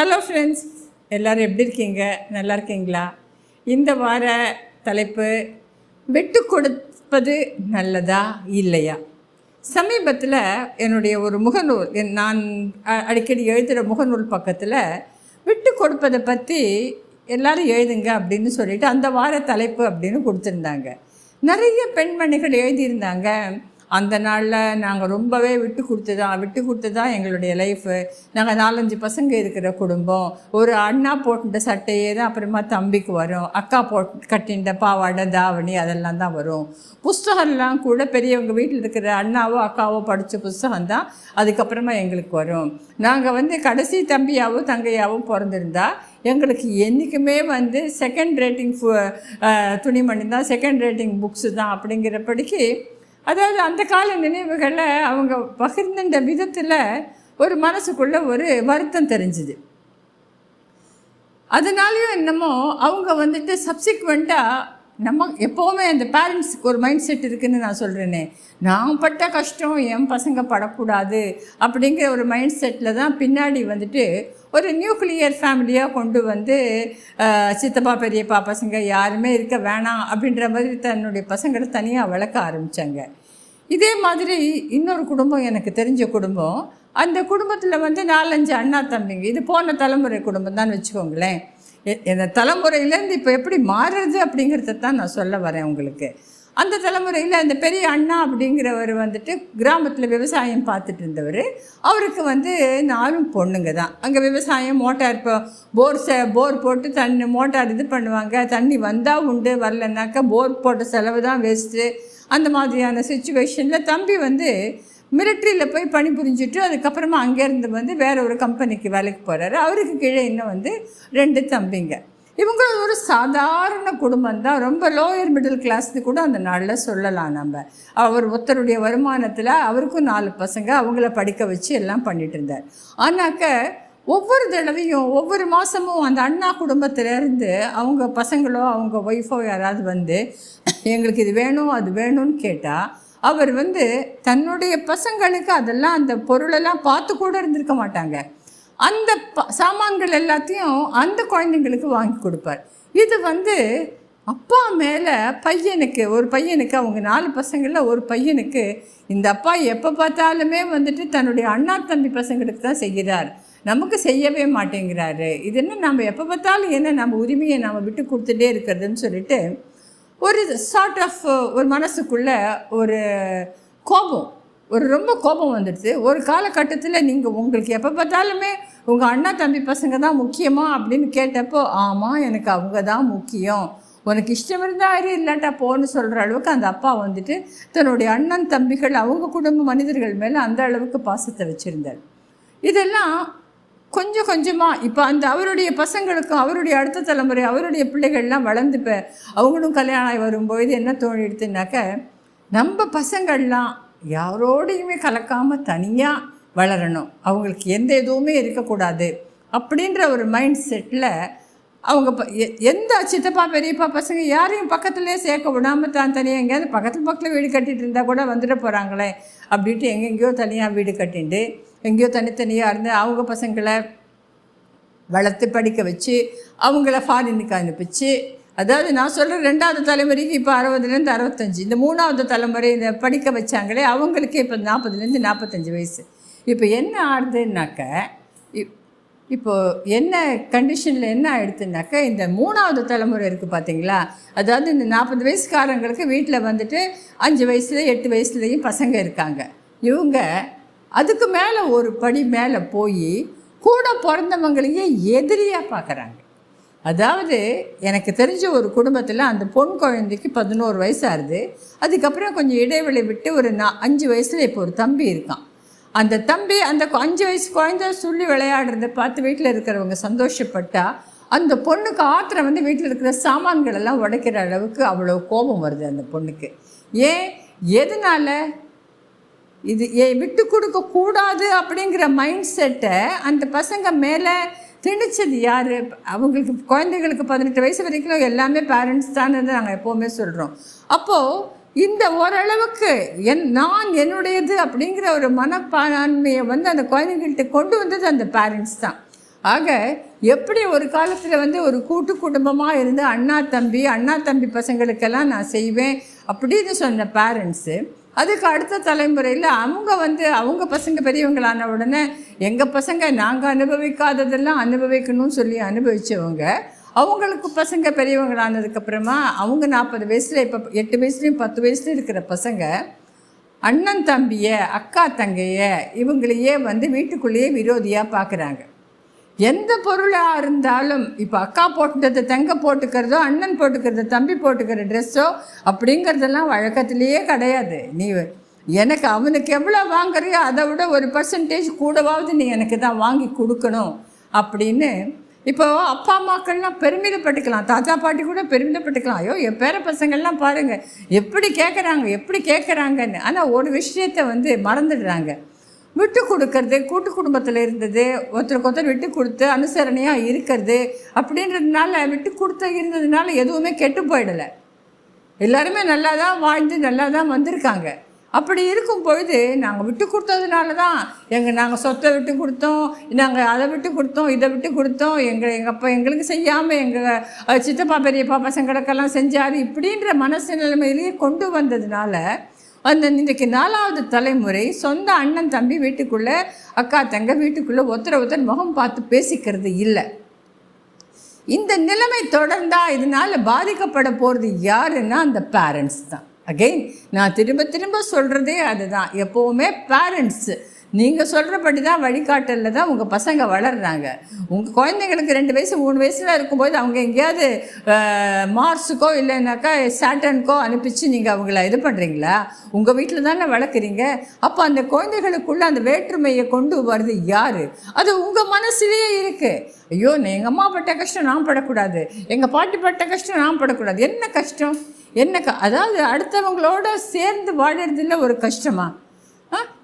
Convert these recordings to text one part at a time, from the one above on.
Hello friends எல்லோரும் எப்படி இருக்கீங்க? நல்லா இருக்கீங்களா? இந்த வார தலைப்பு விட்டு கொடுப்பது நல்லதா? இல்லையா? சமீபத்தில் என்னுடைய ஒரு முகநூல் என் நான் அடிக்கடி எழுதுகிற முகநூல் பக்கத்தில் விட்டு கொடுப்பதை பற்றி எல்லோரும் எழுதுங்க அப்படின்னு சொல்லிட்டு அந்த வார தலைப்பு அப்படின்னு கொடுத்துருந்தாங்க. நிறைய பெண்மணிகள் எழுதியிருந்தாங்க. அந்த நாளில் நாங்கள் ரொம்பவே விட்டு கொடுத்து தான் விட்டு கொடுத்து தான் எங்களுடைய லைஃபு நாங்கள் நாலஞ்சு பசங்க இருக்கிற குடும்பம். ஒரு அண்ணா போட்டுட்ட சட்டையே தான் அப்புறமா தம்பிக்கு வரும். அக்கா போட் கட்டின்ற பாவாடை தாவணி அதெல்லாம் தான் வரும். புஸ்தகம்லாம் கூட பெரியவங்க வீட்டில் இருக்கிற அண்ணாவோ அக்காவோ படித்த புஸ்தகம் தான் அதுக்கப்புறமா எங்களுக்கு வரும். நாங்கள் வந்து கடைசி தம்பியாகவும் தங்கையாகவும் பிறந்திருந்தா எங்களுக்கு என்றைக்குமே வந்து செகண்ட் ரேட்டிங் துணிமணி தான் செகண்ட் ரேட்டிங் புக்ஸு தான் அப்படிங்கிறபடிக்கு அதாவது அந்த கால நினைவுகளை அவங்க பகிர்ந்த விதத்தில் ஒரு மனசுக்குள்ள ஒரு வருத்தம் தெரிஞ்சுது. அதனாலேயும் என்னமோ அவங்க வந்துட்டு சப்சிக்வெண்ட்டாக நம்ம எப்போவுமே அந்த பேரண்ட்ஸுக்கு ஒரு மைண்ட் செட் இருக்குதுன்னு நான் சொல்கிறேனே நான் பட்ட கஷ்டம் என் பசங்க படக்கூடாது அப்படிங்கிற ஒரு மைண்ட் செட்டில் தான் பின்னாடி வந்துட்டு ஒரு நியூக்ளியர் ஃபேமிலியாக கொண்டு வந்து சித்தப்பா பெரியப்பா பசங்க யாருமே இருக்க வேணாம் அப்படின்ற மாதிரி தன்னுடைய பசங்களை தனியாக வளர்க்க ஆரம்பித்தாங்க இதே மாதிரி இன்னொரு குடும்பம் எனக்கு தெரிஞ்ச குடும்பம். அந்த குடும்பத்தில் வந்து நாலஞ்சு அண்ணா தம்பிங்க. இது போன தலைமுறை குடும்பம் தான் வச்சுக்கோங்களேன். இந்த தலைமுறையிலேருந்து இப்போ எப்படி மாறுறது அப்படிங்கிறத தான் நான் சொல்ல வரேன் உங்களுக்கு. அந்த தலைமுறையில் அந்த பெரிய அண்ணா அப்படிங்கிறவர் வந்துட்டு கிராமத்தில் விவசாயம் பார்த்துட்டு இருந்தவர். அவருக்கு வந்து நாலும் பொண்ணுங்க தான். அங்கே விவசாயம் மோட்டார் இப்போ போர் ச போர் போட்டு தண்ணி மோட்டார் இது பண்ணுவாங்க. தண்ணி வந்தால் உண்டு வரலனாக்கா போர் போட்ட செலவு தான் வேஸ்ட்டு அந்த மாதிரியான சுச்சுவேஷனில் தம்பி வந்து மிலிட்ரியில் போய் பணி புரிஞ்சுட்டு அதுக்கப்புறமா அங்கேருந்து வந்து வேறு ஒரு கம்பெனிக்கு வேலைக்கு போகிறாரு அவருக்கு கீழே இன்னும் வந்து ரெண்டு தம்பிங்க. இவங்க ஒரு சாதாரண குடும்பம் தான். ரொம்ப லோயர் மிடில் கிளாஸ்னு கூட அந்த நாளில் சொல்லலாம் நம்ம. அவர் ஒருத்தருடைய வருமானத்தில் அவருக்கும் நாலு பசங்க அவங்கள படிக்க வச்சு எல்லாம் பண்ணிட்டு இருந்தார். ஆனாக்க ஒவ்வொரு தடவையும் ஒவ்வொரு மாதமும் அந்த அண்ணா குடும்பத்திலேருந்து அவங்க பசங்களோ அவங்க ஒய்ஃபோ யாராவது வந்து எங்களுக்கு இது வேணும் அது வேணும்னு கேட்டால் அவர் வந்து தன்னுடைய பசங்களுக்கு அதெல்லாம் அந்த பொருளெல்லாம் பார்த்து கூட இருந்திருக்க மாட்டாங்க. அந்த ப சாமான்கள் எல்லாத்தையும் அந்த குழந்தைங்களுக்கு வாங்கி கொடுப்பார். இது வந்து அப்பா மேலே பையனுக்கு ஒரு பையனுக்கு அவங்க நாலு பசங்களில் ஒரு பையனுக்கு இந்த அப்பா எப்போ பார்த்தாலுமே வந்துட்டு தன்னுடைய அண்ணா தம்பி பசங்களுக்கு தான் செய்கிறார். நமக்கு செய்யவே மாட்டேங்கிறாரு. இது என்ன நம்ம எப்போ பார்த்தாலும் என்ன நம்ம உரிமையை நம்ம விட்டு கொடுத்துட்டே இருக்கிறதுன்னு சொல்லிட்டு ஒரு சார்ட் ஆஃப் ஒரு மனசுக்குள்ளே ஒரு கோபம். ஒரு ரொம்ப கோபம் வந்துடுது. ஒரு காலகட்டத்தில் நீங்கள் உங்களுக்கு எப்போ பார்த்தாலுமே உங்கள் அண்ணா தம்பி பசங்க தான் முக்கியமா அப்படின்னு கேட்டப்போ ஆமாம் எனக்கு அவங்க தான் முக்கியம். உனக்கு இஷ்டம் இருந்தால் இரு இல்லாட்டா போன்னு சொல்கிற அளவுக்கு அந்த அப்பா வந்துட்டு தன்னுடைய அண்ணன் தம்பிகள் அவங்க குடும்ப மனிதர்கள் மேலே அந்த அளவுக்கு பாசத்தை வச்சுருந்தார். இதெல்லாம் கொஞ்சம் கொஞ்சமாக இப்போ அந்த அவருடைய பசங்களுக்கும் அவருடைய அடுத்த தலைமுறை அவருடைய பிள்ளைகள்லாம் வளர்ந்து இப்போ அவங்களும் கல்யாணம் ஆகி வரும்போது என்ன தோணிடுதுனாக்க நம்ம பசங்கள்லாம் யாரோடையுமே கலக்காமல் தனியாக வளரணும். அவங்களுக்கு எந்த எதுவுமே இருக்கக்கூடாது அப்படின்ற ஒரு மைண்ட் செட்டில் அவங்க ப- எ- எந்த சித்தப்பா பெரியப்பா பசங்க யாரையும் பக்கத்துலேயே சேர்க்க விடாமல் தான் தனியாக எங்கேயாவது பக்கத்தில் பக்கத்தில் வீடு கட்டிகிட்டு இருந்தால் கூட வந்துட போகிறாங்களே அப்படின்ட்டு எங்கெங்கேயோ தனியாக வீடு கட்டிண்டு எங்கேயோ தனித்தனியாக இருந்து அவங்க பசங்களை வளர்த்து படிக்க வச்சு அவங்கள ஃபாரினுக்கு அனுப்பிச்சு அதாவது நான் சொல்கிற ரெண்டாவது தலைமுறைக்கு இப்போ அறுபதுலேருந்து அறுபத்தஞ்சு இந்த மூணாவது தலைமுறை இந்த படிக்க வச்சாங்களே அவங்களுக்கே இப்போ நாற்பதுலேருந்து நாற்பத்தஞ்சு வயசு. இப்போ என்ன ஆடுதுன்னாக்க இப்- என்ன கண்டிஷனில் என்ன ஆயிடுதுனாக்கா இந்த மூணாவது தலைமுறை இருக்குது பார்த்தீங்களா அதாவது இந்த நாற்பது வயசுக்காரங்களுக்கு வீட்டில் வந்துட்டு அஞ்சு வயசுல எட்டு வயசுலேயும் பசங்க இருக்காங்க. இவங்க அதுக்கு மேலே ஒரு படி மேலே போய் கூட பிறந்தவங்களையே எதிரியாக பார்க்குறாங்க அதாவது எனக்கு தெரிஞ்ச ஒரு குடும்பத்தில் அந்த பொன் குழந்தைக்கு பதினோரு வயசாகுது அதுக்கப்புறம் கொஞ்சம் இடைவெளி விட்டு ஒரு நான் அஞ்சு வயசில் இப்போ ஒரு தம்பி இருக்கான். அந்த தம்பி அந்த அஞ்சு வயசு குழந்த சொல்லி விளையாடுறத பார்த்து வீட்டில் இருக்கிறவங்க சந்தோஷப்பட்டால் அந்த பொண்ணுக்கு ஆத்திரம் வந்து வீட்டில் இருக்கிற சாமான்களெல்லாம் உடைக்கிற அளவுக்கு அவ்வளோ கோபம் வருது அந்த பொண்ணுக்கு. ஏன்? எதனால்? இது ஏ விட்டு கொடுக்க கூடாது அப்படிங்கிற மைண்ட் செட்டை அந்த பசங்க மேலே திணிச்சது யார்? அவங்களுக்கு குழந்தைகளுக்கு பதினெட்டு வயசு வரைக்கும் எல்லாமே பேரண்ட்ஸ் தானே நாங்கள் எப்போவுமே சொல்கிறோம் அப்போது இந்த ஓரளவுக்கு என் நான் என்னுடையது அப்படிங்கிற ஒரு மனப்பான்மையை வந்து அந்த குழந்தைங்கள்ட்ட கொண்டு வந்தது அந்த பேரண்ட்ஸ் தான். ஆக எப்படி ஒரு காலத்தில் வந்து ஒரு கூட்டு குடும்பமாக இருந்து அண்ணா தம்பி அண்ணா தம்பி பசங்களுக்கெல்லாம் நான் செய்வேன் அப்படின்னு சொன்ன பேரண்ட்ஸு அதுக்கு அடுத்த தலைமுறையில் அவங்க வந்து அவங்க பசங்க பெரியவங்களான உடனே எங்கள் பசங்க நாங்கள் அனுபவிக்காததெல்லாம் அனுபவிக்கணும்னு சொல்லி அனுபவித்தவங்க அவங்களுக்கு பசங்க பெரியவங்களானதுக்கப்புறமா அவங்க நாற்பது வயசில் இப்போ எட்டு வயசுலேயும் பத்து வயசுலேயும் இருக்கிற பசங்க அண்ணன் தம்பியை அக்கா தங்கையை இவங்களையே வந்து வீட்டுக்குள்ளேயே விரோதியாக பார்க்குறாங்க எந்த பொருளாக இருந்தாலும் இப்போ அக்கா போட்டுட்டதை தங்க போட்டுக்கிறதோ அண்ணன் போட்டுக்கிறத தம்பி போட்டுக்கிற ட்ரெஸ்ஸோ அப்படிங்கிறதெல்லாம் வழக்கத்திலேயே கிடையாது. நீ எனக்கு அவனுக்கு எவ்வளோ வாங்குறியோ அதை விட ஒரு பர்சன்டேஜ் கூடவாவது நீ எனக்கு தான் வாங்கி கொடுக்கணும் அப்படின்னு இப்போ அப்பா அம்மாக்கள்லாம் பெருமிதப்பட்டுக்கலாம் தாத்தா பாட்டி கூட பெருமிதப்பட்டுக்கலாம் ஐயோ என் பேர பசங்கள்லாம் பாருங்கள் எப்படி கேட்குறாங்க எப்படி கேட்குறாங்கன்னு ஆனால் ஒரு விஷயத்தை வந்து மறந்துடுறாங்க. விட்டு கொடுக்கறது கூட்டு குடும்பத்தில் இருந்தது ஒருத்தருக்கு ஒருத்தர் விட்டு கொடுத்து அனுசரணையாக இருக்கிறது அப்படின்றதுனால விட்டு கொடுத்து இருந்ததுனால எதுவுமே கெட்டு போயிடலை. எல்லாருமே நல்லா தான் வாழ்ந்து நல்லா தான் வந்திருக்காங்க. அப்படி இருக்கும் பொழுது நாங்கள் விட்டு கொடுத்ததுனால தான் எங்கள் நாங்கள் சொத்தை விட்டு கொடுத்தோம் நாங்கள் அதை விட்டு கொடுத்தோம் இதை விட்டு கொடுத்தோம் எங்கள் எங்கள் அப்பா எங்களுக்கு செய்யாமல் எங்கள் சித்தப்பா பெரியப்பா பசங்களுக்கெல்லாம் செஞ்சார் இப்படின்ற மனசு நிலைமையிலேயே கொண்டு வந்ததுனால அந்த இன்றைக்கு நாலாவது தலைமுறை சொந்த அண்ணன் தம்பி வீட்டுக்குள்ளே அக்கா தங்க வீட்டுக்குள்ளே ஒருத்தர ஒருத்தர் முகம் பார்த்து பேசிக்கிறது இல்லை. இந்த நிலைமை தொடர்ந்தால் இதனால் பாதிக்கப்பட போகிறது யாருன்னா அந்த பேரண்ட்ஸ் தான். அகெயின் நான் திரும்ப திரும்ப சொல்கிறதே அதுதான். எப்போவுமே பேரண்ட்ஸு நீங்கள் சொல்கிறபடி தான் வழிகாட்டலில் தான் உங்கள் பசங்க வளர்கிறாங்க உங்கள் குழந்தைங்களுக்கு ரெண்டு வயசு மூணு வயசில் இருக்கும்போது அவங்க எங்கேயாவது மார்ஸுக்கோ இல்லைனாக்கா சேட்டனுக்கோ அனுப்பிச்சு நீங்கள் அவங்கள இது பண்ணுறீங்களா உங்கள் வீட்டில் தானே வளர்க்குறீங்க? அப்போ அந்த குழந்தைகளுக்குள்ளே அந்த வேற்றுமையை கொண்டு வருது யார்? அது உங்கள் மனசுலேயே இருக்குது ஐயோ எங்கள் அம்மா பட்ட கஷ்டம் நான் படக்கூடாது. எங்கள் பாட்டி பட்ட கஷ்டம் நான் படக்கூடாது. என்ன கஷ்டம்? என்ன க அதாவது அடுத்தவங்களோட சேர்ந்து வாழறதில்ல ஒரு கஷ்டமாக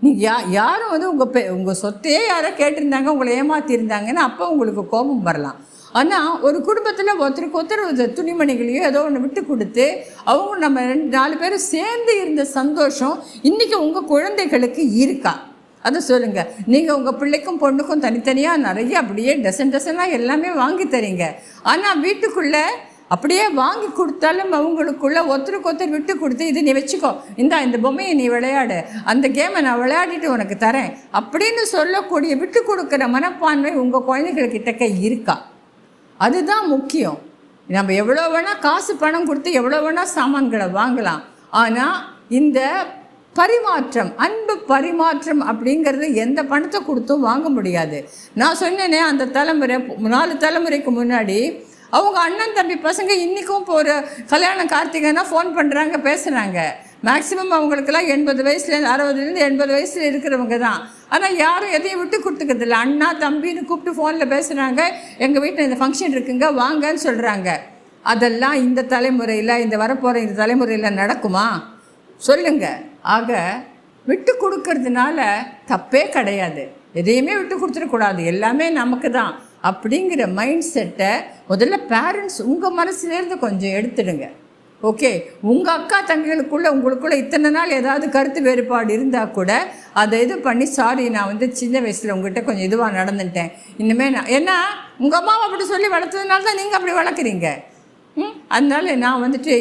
நீங்கள் யா யாரும் வந்து உங்கள் பெ உங்கள் சொத்தையே யாரோ கேட்டிருந்தாங்க உங்களை ஏமாற்றிருந்தாங்கன்னா அப்போ உங்களுக்கு கோபம் வரலாம். ஆனால் ஒரு குடும்பத்தில் ஒருத்தருக்கு ஒருத்தர் துணிமணிகளையோ ஏதோ ஒன்று விட்டு கொடுத்து அவங்க நம்ம ரெண்டு நாலு பேரும் சேர்ந்து இருந்த சந்தோஷம் இன்றைக்கி உங்கள் குழந்தைகளுக்கு இருக்கா? அதை சொல்லுங்கள் நீங்கள் உங்கள் பிள்ளைக்கும் பொண்ணுக்கும் தனித்தனியாக நிறைய அப்படியே டசன் டசனாக எல்லாமே வாங்கி தரீங்க. ஆனால் வீட்டுக்குள்ளே அப்படியே வாங்கி கொடுத்தாலும் அவங்களுக்குள்ள ஒருத்தருக்கு ஒருத்தர் விட்டு கொடுத்து இது நீ வச்சுக்கோ. இந்தா இந்த பொம்மையை நீ விளையாடு. அந்த கேமை நான் விளையாடிட்டு உனக்கு தரேன். அப்படின்னு சொல்லக்கூடிய விட்டு கொடுக்குற மனப்பான்மை உங்கள் குழந்தைகள்கிட்டக்க இருக்கா? அதுதான் முக்கியம். நம்ம எவ்வளோ வேணால் காசு பணம் கொடுத்து எவ்வளோ வேணால் சாமான்களை வாங்கலாம். ஆனால் இந்த பரிமாற்றம் அன்பு பரிமாற்றம் அப்படிங்கிறது எந்த பணத்தை கொடுத்தும் வாங்க முடியாது. நான் சொன்னேனே அந்த தலைமுறை நாலு தலைமுறைக்கு முன்னாடி அவங்க அண்ணன் தம்பி பசங்க இன்றைக்கும் இப்போ ஒரு கல்யாணம் கார்த்திகைனா ஃபோன் பண்ணுறாங்க பேசுகிறாங்க மேக்ஸிமம் அவங்களுக்கெல்லாம் எண்பது வயசுலேருந்து அறுபதுலேருந்து எண்பது வயசில் இருக்கிறவங்க தான். ஆனால் யாரும் எதையும் விட்டு கொடுத்துக்கிறதில்ல அண்ணா தம்பின்னு கூப்பிட்டு ஃபோனில் பேசுகிறாங்க எங்கள் வீட்டில் இந்த ஃபங்க்ஷன் இருக்குங்க வாங்கன்னு சொல்கிறாங்க அதெல்லாம் இந்த தலைமுறையில் இந்த வரப்போகிற இந்த தலைமுறையில் நடக்குமா? சொல்லுங்கள் ஆக விட்டு கொடுக்கறதுனால தப்பே கிடையாது. எதையுமே விட்டு கொடுத்துடக்கூடாது. எல்லாமே நமக்கு தான். அப்படிங்கிற மைண்ட் செட்டை முதல்ல பேரண்ட்ஸ் உங்கள் மனசுலேருந்து கொஞ்சம் எடுத்துடுங்க. ஓகே உங்கள் அக்கா தங்கைகளுக்குள்ளே உங்களுக்குள்ளே இத்தனை நாள் ஏதாவது கருத்து வேறுபாடு இருந்தால் கூட அதை இது பண்ணி சாரி நான் வந்து சின்ன வயசில் உங்கள்கிட்ட கொஞ்சம் இதுவாக நடந்துட்டேன். இனிமேல் நான் ஏன்னா உங்கள் அம்மாவை அப்படி சொல்லி வளர்த்ததுனால தான் நீங்கள் அப்படி வளர்க்குறீங்க. ம்? அதனால நான் வந்துட்டு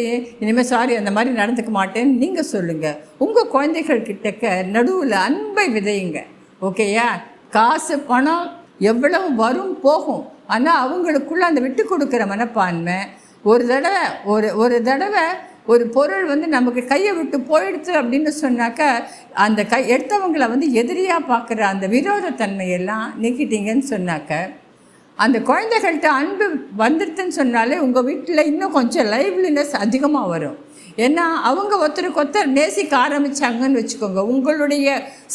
இனிமேல் சாரி அந்த மாதிரி நடந்துக்க மாட்டேன்னு நீங்கள் சொல்லுங்கள் உங்கள் குழந்தைகள் கிட்டக்க நடுவில் அன்பை விதையுங்க. ஓகேயா காசு பணம் எவ்வளவு வரும் போகும். ஆனால் அவங்களுக்குள்ள அந்த விட்டு கொடுக்குற மனப்பான்மை ஒரு தடவை ஒரு ஒரு தடவை ஒரு பொருள் வந்து நமக்கு கையை விட்டு போயிடுச்சு அப்படின்னு சொன்னாக்கா அந்த கை எடுத்தவங்களை வந்து எதிரியாக பார்க்குற அந்த விரோதத்தன்மையெல்லாம் நீக்கிட்டீங்கன்னு சொன்னாக்க அந்த குழந்தைகள்கிட்ட அன்பு வந்துடுதுன்னு சொன்னாலே உங்கள் வீட்டில் இன்னும் கொஞ்சம் லைவ்லினஸ் அதிகமாக வரும். ஏன்னா அவங்க ஒருத்தருக்கு ஒருத்தர் நேசிக்க ஆரம்பித்தாங்கன்னு வச்சுக்கோங்க. உங்களுடைய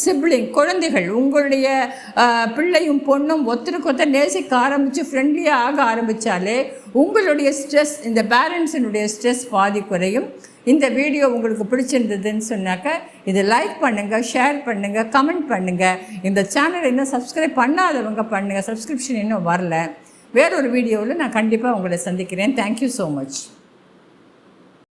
சிப்ளிங் குழந்தைகள் உங்களுடைய பிள்ளையும் பொண்ணும் ஒருத்தருக்கு ஒருத்தர் நேசிக்க ஆரம்பித்து ஃப்ரெண்ட்லியாக ஆக ஆரம்பித்தாலே உங்களுடைய ஸ்ட்ரெஸ் இந்த பேரண்ட்ஸினுடைய ஸ்ட்ரெஸ் பாதி குறையும். இந்த வீடியோ உங்களுக்கு பிடிச்சிருந்ததுன்னு சொன்னாக்க இதை லைக் பண்ணுங்கள் ஷேர் பண்ணுங்கள் கமெண்ட் பண்ணுங்கள் இந்த சேனல் இன்னும் சப்ஸ்கிரைப் பண்ணாதவங்க பண்ணுங்கள் சப்ஸ்கிரிப்ஷன் இன்னும் வரல. வேறொரு வீடியோவில் நான் கண்டிப்பாக உங்களை சந்திக்கிறேன். Thank you so much